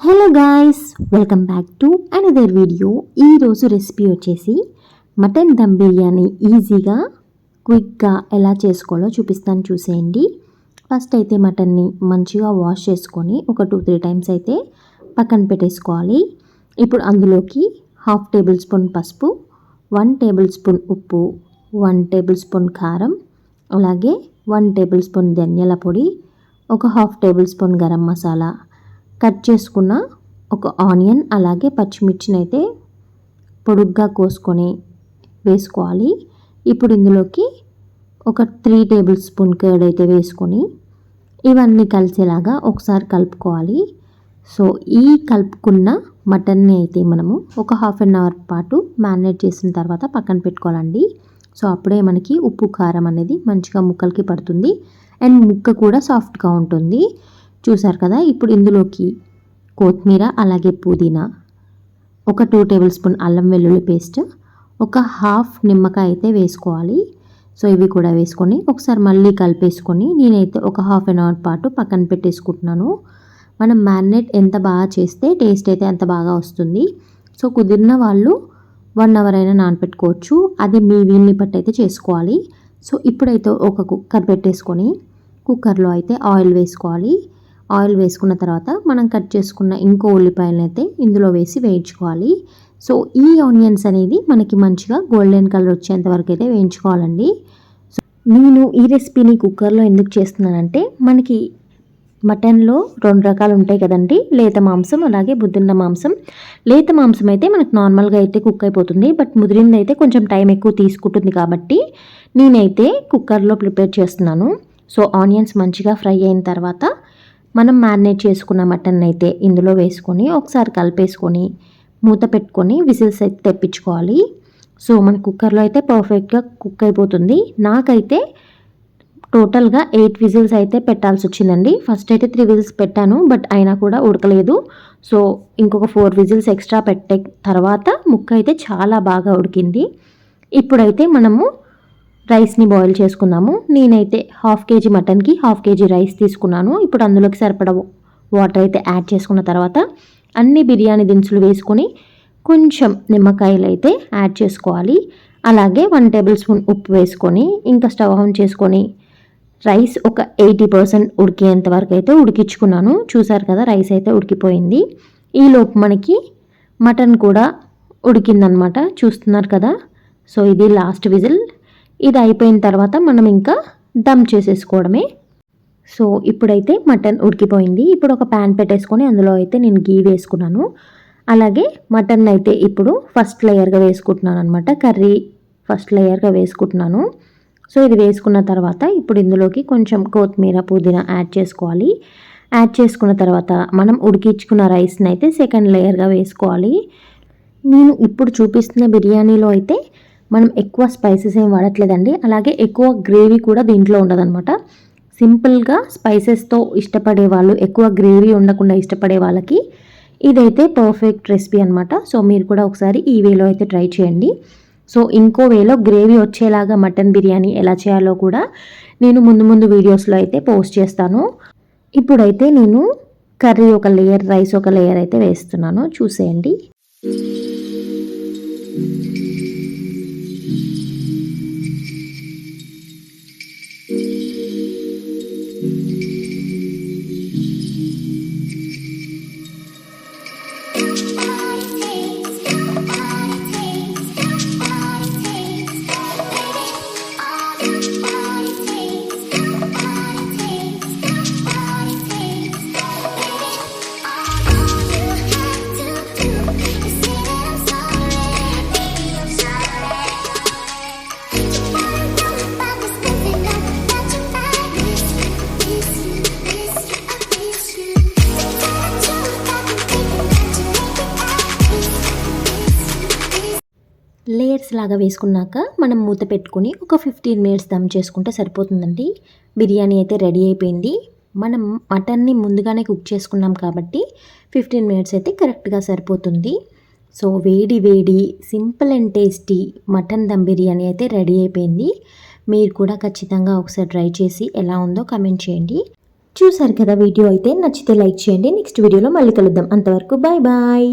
Hello guys welcome back to another video. ఈరోజు recipe వచ్చేసి mutton dum biryani ఈజీగా క్విక్గా ఎలా చేసుకోవాలో చూపిస్తాను చూసేయండి. ఫస్ట్ అయితే మటన్ని మంచిగా వాష్ చేసుకొని ఒక టూ త్రీ టైమ్స్ అయితే పక్కన పెట్టేసుకోవాలి. ఇప్పుడు అందులోకి హాఫ్ టేబుల్ స్పూన్ పసుపు వన్ టేబుల్ స్పూన్ ఉప్పు వన్ టేబుల్ స్పూన్ కారం అలాగే వన్ టేబుల్ స్పూన్ ధనియాల పొడి ఒక half table spoon garam masala cut చేసుకున్న ఒక ఆనియన్ అలాగే పచ్చిమిర్చిని అయితే పొడుగ్గా కోసుకొని వేసుకోవాలి. ఇప్పుడు ఇందులోకి ఒక త్రీ టేబుల్ స్పూన్ కర్డ్ అయితే వేసుకొని ఇవన్నీ కలిసేలాగా ఒకసారి కలుపుకోవాలి. సో ఈ కలుపుకున్న మటన్ని అయితే మనము ఒక హాఫ్ అన్ అవర్ పాటు మ్యారినేట్ చేసిన తర్వాత పక్కన పెట్టుకోవాలండి. సో అప్పుడే మనకి ఉప్పు కారం అనేది మంచిగా ముక్కలకి పడుతుంది. అండ్ ముక్క కూడా సాఫ్ట్గా ఉంటుంది. చూసారు కదా? ఇప్పుడు ఇందులోకి కొత్తిమీర అలాగే పుదీనా ఒక టూ టేబుల్ స్పూన్ అల్లం వెల్లుల్లి పేస్ట్ ఒక హాఫ్ నిమ్మకాయ అయితే వేసుకోవాలి. సో ఇవి కూడా వేసుకొని ఒకసారి మళ్ళీ కలిపేసుకొని నేనైతే ఒక హాఫ్ అన్ అవర్ పాటు పక్కన పెట్టేసుకుంటున్నాను. మనం మ్యారినేట్ ఎంత బాగా చేస్తే టేస్ట్ అయితే అంత బాగా వస్తుంది. సో కుదిరిన వాళ్ళు వన్ అవర్ అయినా నానపెట్టుకోవచ్చు. అది మీ వీల్ని బట్టి అయితే చేసుకోవాలి. సో ఇప్పుడైతే ఒక కుక్కర్ పెట్టేసుకొని కుక్కర్లో అయితే ఆయిల్ వేసుకోవాలి. ఆయిల్ వేసుకున్న తర్వాత మనం కట్ చేసుకున్న ఇంకో ఉల్లిపాయలను అయితే ఇందులో వేసి వేయించుకోవాలి. సో ఈ ఆనియన్స్ అనేది మనకి మంచిగా గోల్డెన్ కలర్ వచ్చేంత వరకు అయితే వేయించుకోవాలండి. సో నేను ఈ రెసిపీని కుక్కర్లో ఎందుకు చేస్తున్నానంటే మనకి మటన్లో రెండు రకాలు ఉంటాయి కదండి. లేత మాంసం అలాగే బుద్ధిన్న మాంసం. లేత మాంసం అయితే మనకు నార్మల్గా అయితే కుక్ అయిపోతుంది. బట్ ముదిరింది అయితే కొంచెం టైం ఎక్కువ తీసుకుంటుంది కాబట్టి నేనైతే కుక్కర్లో ప్రిపేర్ చేస్తున్నాను. సో ఆనియన్స్ మంచిగా ఫ్రై అయిన తర్వాత మనం మ్యారినేట్ చేసుకున్న మటన్ అయితే ఇందులో వేసుకొని ఒకసారి కలిపేసుకొని మూత పెట్టుకొని విజిల్స్ అయితే తెప్పించుకోవాలి. సో మన కుక్కర్లో అయితే పర్ఫెక్ట్గా కుక్ అయిపోతుంది. నాకైతే టోటల్గా ఎయిట్ విజిల్స్ అయితే పెట్టాల్సి వచ్చిందండి. ఫస్ట్ అయితే త్రీ విజిల్స్ పెట్టాను బట్ అయినా కూడా ఉడకలేదు. సో ఇంకొక ఫోర్ విజిల్స్ ఎక్స్ట్రా పెట్టే తర్వాత ముక్క అయితే చాలా బాగా ఉడికింది. ఇప్పుడైతే మనము రైస్ని బాయిల్ చేసుకుందాము నేనైతే హాఫ్ కేజీ మటన్కి హాఫ్ కేజీ రైస్ తీసుకున్నాను. ఇప్పుడు అందులోకి సరిపడ వాటర్ అయితే యాడ్ చేసుకున్న తర్వాత అన్ని బిర్యానీ దినుసులు వేసుకొని కొంచెం నిమ్మకాయలు అయితే యాడ్ చేసుకోవాలి. అలాగే వన్ టేబుల్ స్పూన్ ఉప్పు వేసుకొని ఇంకా స్టవ్ ఆన్ చేసుకొని రైస్ ఒక ఎయిటీ పర్సెంట్ ఉడికేంత వరకు అయితే ఉడికించుకున్నాను. చూసారు కదా రైస్ అయితే ఉడికిపోయింది. ఈలోపు మనకి మటన్ కూడా ఉడికిందనమాట. చూస్తున్నారు కదా? సో ఇది లాస్ట్ విజిల్. ఇది అయిపోయిన తర్వాత మనం ఇంకా దమ్ చేసేసుకోవడమే. సో ఇప్పుడైతే మటన్ ఉడికిపోయింది. ఇప్పుడు ఒక ప్యాన్ పెట్టేసుకొని అందులో అయితే నేను గీ వేసుకున్నాను. అలాగే మటన్ అయితే ఇప్పుడు ఫస్ట్ లేయర్గా వేసుకుంటున్నాను అనమాట కర్రీ ఫస్ట్ లేయర్గా వేసుకుంటున్నాను. సో ఇది వేసుకున్న తర్వాత ఇప్పుడు ఇందులోకి కొంచెం కొత్తిమీర పుదీనా యాడ్ చేసుకోవాలి. యాడ్ చేసుకున్న తర్వాత మనం ఉడికించుకున్న రైస్ని అయితే సెకండ్ లేయర్గా వేసుకోవాలి. నేను ఇప్పుడు చూపిస్తున్న బిర్యానీలో అయితే మనం ఎక్కువ స్పైసెస్ ఏం వాడట్లేదండి. అలాగే ఎక్కువ గ్రేవీ కూడా దీంట్లో ఉండదన్నమాట. సింపుల్గా స్పైసెస్తో ఇష్టపడే వాళ్ళు ఎక్కువ గ్రేవీ ఉండకుండా ఇష్టపడే వాళ్ళకి ఇదైతే పర్ఫెక్ట్ రెసిపీ అనమాట సో మీరు కూడా ఒకసారి ఈ వేలో అయితే ట్రై చేయండి. సో ఇంకో వేలో గ్రేవీ వచ్చేలాగా మటన్ బిర్యానీ ఎలా చేయాలో కూడా నేను ముందు ముందు వీడియోస్లో అయితే పోస్ట్ చేస్తాను. ఇప్పుడైతే నేను కర్రీ ఒక లేయర్ రైస్ ఒక లేయర్ అయితే వేస్తున్నాను. చూసేయండి. లేయర్స్ లాగా వేసుకున్నాక మనం మూత పెట్టుకొని ఒక ఫిఫ్టీన్ మినిట్స్ దమ్ చేసుకుంటే సరిపోతుందండి. బిర్యానీ అయితే రెడీ అయిపోయింది. మనం మటన్ని ముందుగానే కుక్ చేసుకున్నాం కాబట్టి ఫిఫ్టీన్ మినిట్స్ అయితే కరెక్ట్గా సరిపోతుంది. సో వేడి వేడి simple and tasty mutton dum biryani అయితే రెడీ అయిపోయింది. మీరు కూడా ఖచ్చితంగా ఒకసారి ట్రై చేసి ఎలా ఉందో కమెంట్ చేయండి. చూసారు కదా వీడియో అయితే? నచ్చితే లైక్ చేయండి. నెక్స్ట్ వీడియోలో మళ్ళీ కలుద్దాం. అంతవరకు బాయ్ బాయ్